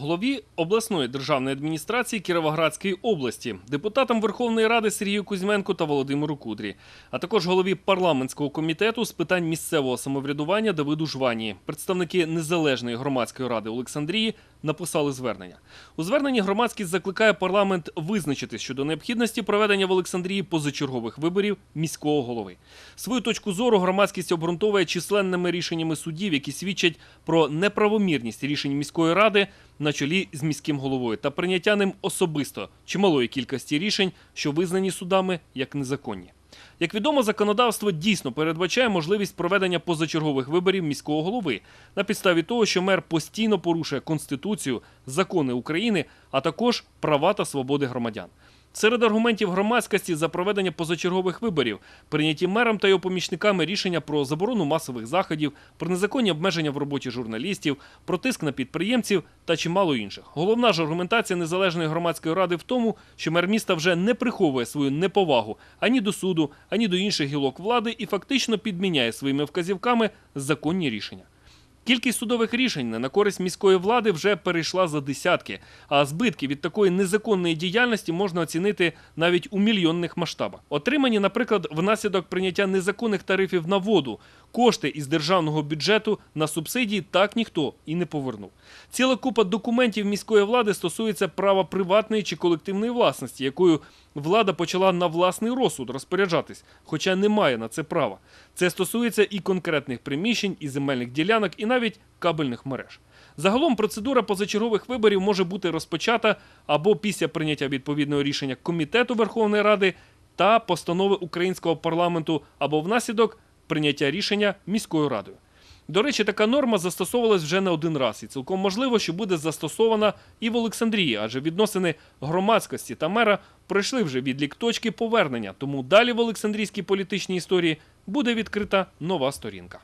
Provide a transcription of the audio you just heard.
Голові обласної державної адміністрації Кіровоградської області, депутатам Верховної Ради Сергію Кузьменку та Володимиру Кудрі, а також голові парламентського комітету з питань місцевого самоврядування Давиду Жвані, Представники незалежної громадської ради Олександрії написали звернення. У зверненні громадськість закликає парламент визначитись щодо необхідності проведення в Олександрії позачергових виборів міського голови. Свою точку зору громадськість обґрунтовує численними рішеннями судів, які свідчать про неправомірність рішень міської ради на чолі з міським головою та прийняття ним особисто чималої кількості рішень, що визнані судами як незаконні. Як відомо, законодавство дійсно передбачає можливість проведення позачергових виборів міського голови на підставі того, що мер постійно порушує конституцію, закони України, а також права та свободи громадян. Серед аргументів громадськості за проведення позачергових виборів прийняті мером та його помічниками рішення про заборону масових заходів, про незаконні обмеження в роботі журналістів, про тиск на підприємців та чимало інших. Головна ж аргументація незалежної громадської ради в тому, що мер міста вже не приховує свою неповагу ані до суду, ані до інших гілок влади і фактично підміняє своїми вказівками законні рішення. Кількість судових рішень на користь міської влади вже перейшла за десятки, а збитки від такої незаконної діяльності можна оцінити навіть у мільйонних масштабах. Отримані, наприклад, внаслідок прийняття незаконних тарифів на воду, кошти із державного бюджету на субсидії так ніхто і не повернув. Ціла купа документів міської влади стосується права приватної чи колективної власності, якою влада почала на власний розсуд розпоряджатись, хоча не має на це права. Це стосується і конкретних приміщень, і земельних ділянок, і навіть кабельних мереж. Загалом процедура позачергових виборів може бути розпочата або після прийняття відповідного рішення комітету Верховної Ради та постанови українського парламенту, або внаслідок прийняття рішення міською радою. До речі, така норма застосовувалась вже не один раз, і цілком можливо, що буде застосована і в Олександрії, адже відносини громадськості та мера пройшли вже відлік точки повернення. Тому далі в Олександрійській політичній історії буде відкрита нова сторінка.